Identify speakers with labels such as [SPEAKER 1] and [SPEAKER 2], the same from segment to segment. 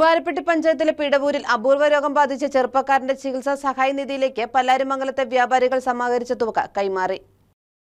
[SPEAKER 1] വാരപ്പെട്ടി പഞ്ചായത്തിലെ പിടവൂരിൽ അപൂർവ രോഗം ബാധിച്ച ചെറുപ്പക്കാരന്റെ ചികിത്സാ സഹായ നിധിയിലേക്ക് പല്ലാരിമംഗലത്തെ വ്യാപാരികൾ സമാഹരിച്ച തുക കൈമാറി.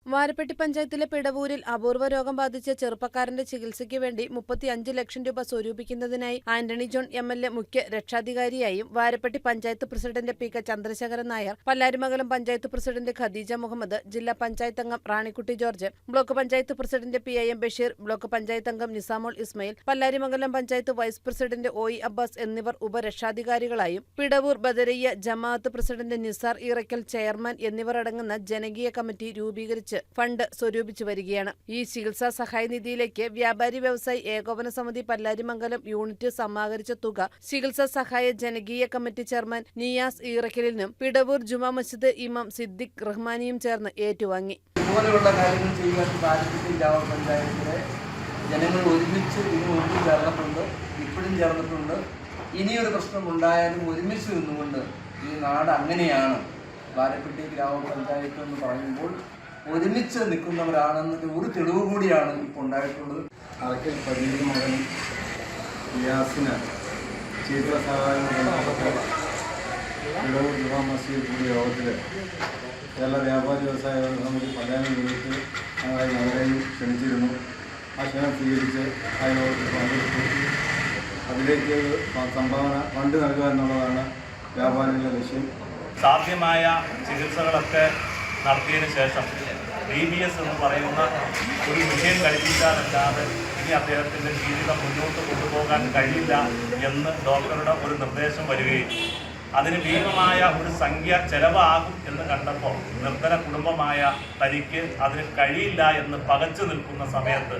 [SPEAKER 1] വാരപ്പെട്ടി പഞ്ചായത്തിലെ പിടവൂരിൽ അപൂർവ രോഗം ബാധിച്ച ചെറുപ്പക്കാരന്റെ ചികിത്സയ്ക്ക് വേണ്ടി മുപ്പത്തിയഞ്ച് ലക്ഷം രൂപ സ്വരൂപിക്കുന്നതിനായി Antony John M L A മുഖ്യ രക്ഷാധികാരിയായും Varappetty panchayat president P K Chandrasekharan Nair Pallarimangalam panchayat president Khadeeja Muhammad ജില്ലാ പഞ്ചായത്ത് അംഗം Ranikutty George block panchayat president P M Basheer block panchayat അംഗം Nisamol Ismail Pallarimangalam panchayat vice president O E Abbas എന്നിവർ ഉപരക്ഷാധികാരികളായും Pidavoor ബദരയ്യ Jamaat president Nisar Irakkal chairman എന്നിവർ അടങ്ങുന്ന ജനകീയ committee രൂപീകരിച്ച്. Fund സ്വരൂപിച്ചു വരികയാണ്. ഈ ചികിത്സാ സഹായ നിധിയിലേക്ക് വ്യാപാരി വ്യവസായി ഏകോപന സമിതി പല്ലാരിമംഗലം യൂണിറ്റ് സമാഹരിച്ച തുക ചികിത്സാ സഹായ ജനകീയ കമ്മിറ്റി ചെയർമാൻ നിയാസ് ഈറക്കലിനും പിടവൂർ ജുമാ മസ്ജിദ് ഇമാം സിദ്ദിഖ് റഹ്മാനിയും ചേർന്ന് ഏറ്റുവാങ്ങി.
[SPEAKER 2] കാര്യങ്ങൾ ചെയ്യാൻ ഗ്രാമപഞ്ചായത്തിലെ ജനങ്ങൾ ഒരുമിച്ച് ഇതിന് ഒന്നും ചേർന്നിട്ടുണ്ട് ഇപ്പോഴും ചേർന്നിട്ടുണ്ട്. ഇനിയൊരു പ്രശ്നം ഉണ്ടായാലും ഒരുമിച്ച് നിന്നുകൊണ്ട് ഈ നാട് അങ്ങനെയാണ്. വാരപ്പെട്ടി ഗ്രാമപഞ്ചായത്ത് എന്ന് പറയുമ്പോൾ ഒരുമിച്ച് നിൽക്കുന്നവരാണെന്നതിന് ഒരു തെളിവ് കൂടിയാണ് ഇപ്പോൾ ഉണ്ടായിട്ടുള്ളത്.
[SPEAKER 3] അറക്കൽ മകൻ കൂടിയ യോഗത്തിൽ കേരള വ്യാപാരി വ്യവസായ സമിതി പലയാനം യൂണിറ്റ് ഞങ്ങളെ ഞങ്ങളെയും ക്ഷണിച്ചിരുന്നു. ആ ക്ഷണം സ്വീകരിച്ച് ആ യോഗത്തിൽ പങ്കെടുത്തു. അതിലേക്ക് സംഭാവന ഫണ്ട് നൽകുക എന്നുള്ളതാണ് വ്യാപാരികളുടെ ലക്ഷ്യം.
[SPEAKER 4] സാധ്യമായ ചികിത്സകളൊക്കെ നടത്തിയതിനു ശേഷം ഡി ബി എസ് എന്ന് പറയുന്ന ഒരു വിഷയം കഴിപ്പിക്കാനല്ലാതെ ഇനി അദ്ദേഹത്തിന്റെ ജീവിതം മുന്നോട്ട് കൊണ്ടുപോകാൻ കഴിയില്ല എന്ന് ഡോക്ടറുടെ ഒരു നിർദ്ദേശം വരികയും അതിന് ഭീമമായ ഒരു സംഖ്യ ചെലവാകും എന്ന് കണ്ടപ്പോൾ നിർധന കുടുംബമായ തനിക്ക് അതിന് കഴിയില്ല എന്ന് പകച്ചു നിൽക്കുന്ന സമയത്ത്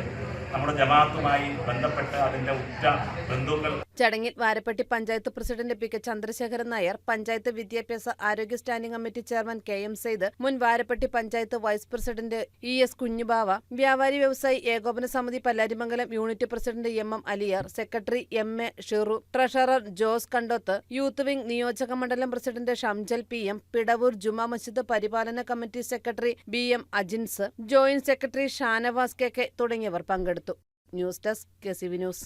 [SPEAKER 4] നമ്മുടെ ജമാഅത്തുമായി ബന്ധപ്പെട്ട് അതിന്റെ ഉറ്റ ബന്ധുക്കൾ
[SPEAKER 1] ചടങ്ങിൽ Varappetty panchayat president P K Chandrasekharan Nair panchayat വിദ്യാഭ്യാസ ആരോഗ്യ standing committee chairman K M Saeed മുൻ Varappetty panchayat vice president E S Kunjubava വ്യാപാരി വ്യവസായി ഏകോപന സമിതി Pallarimangalam unit president M M Aliyar secretary M A Shiru treasurer Jose Kandoth youth wing നിയോജക മണ്ഡലം president Shamjal P M Pidavoor Juma Masjid പരിപാലന committee secretary B M Ajins joint secretary Shanavas K K തുടങ്ങിയവർ പങ്കെടുത്തു. News desk K C V news.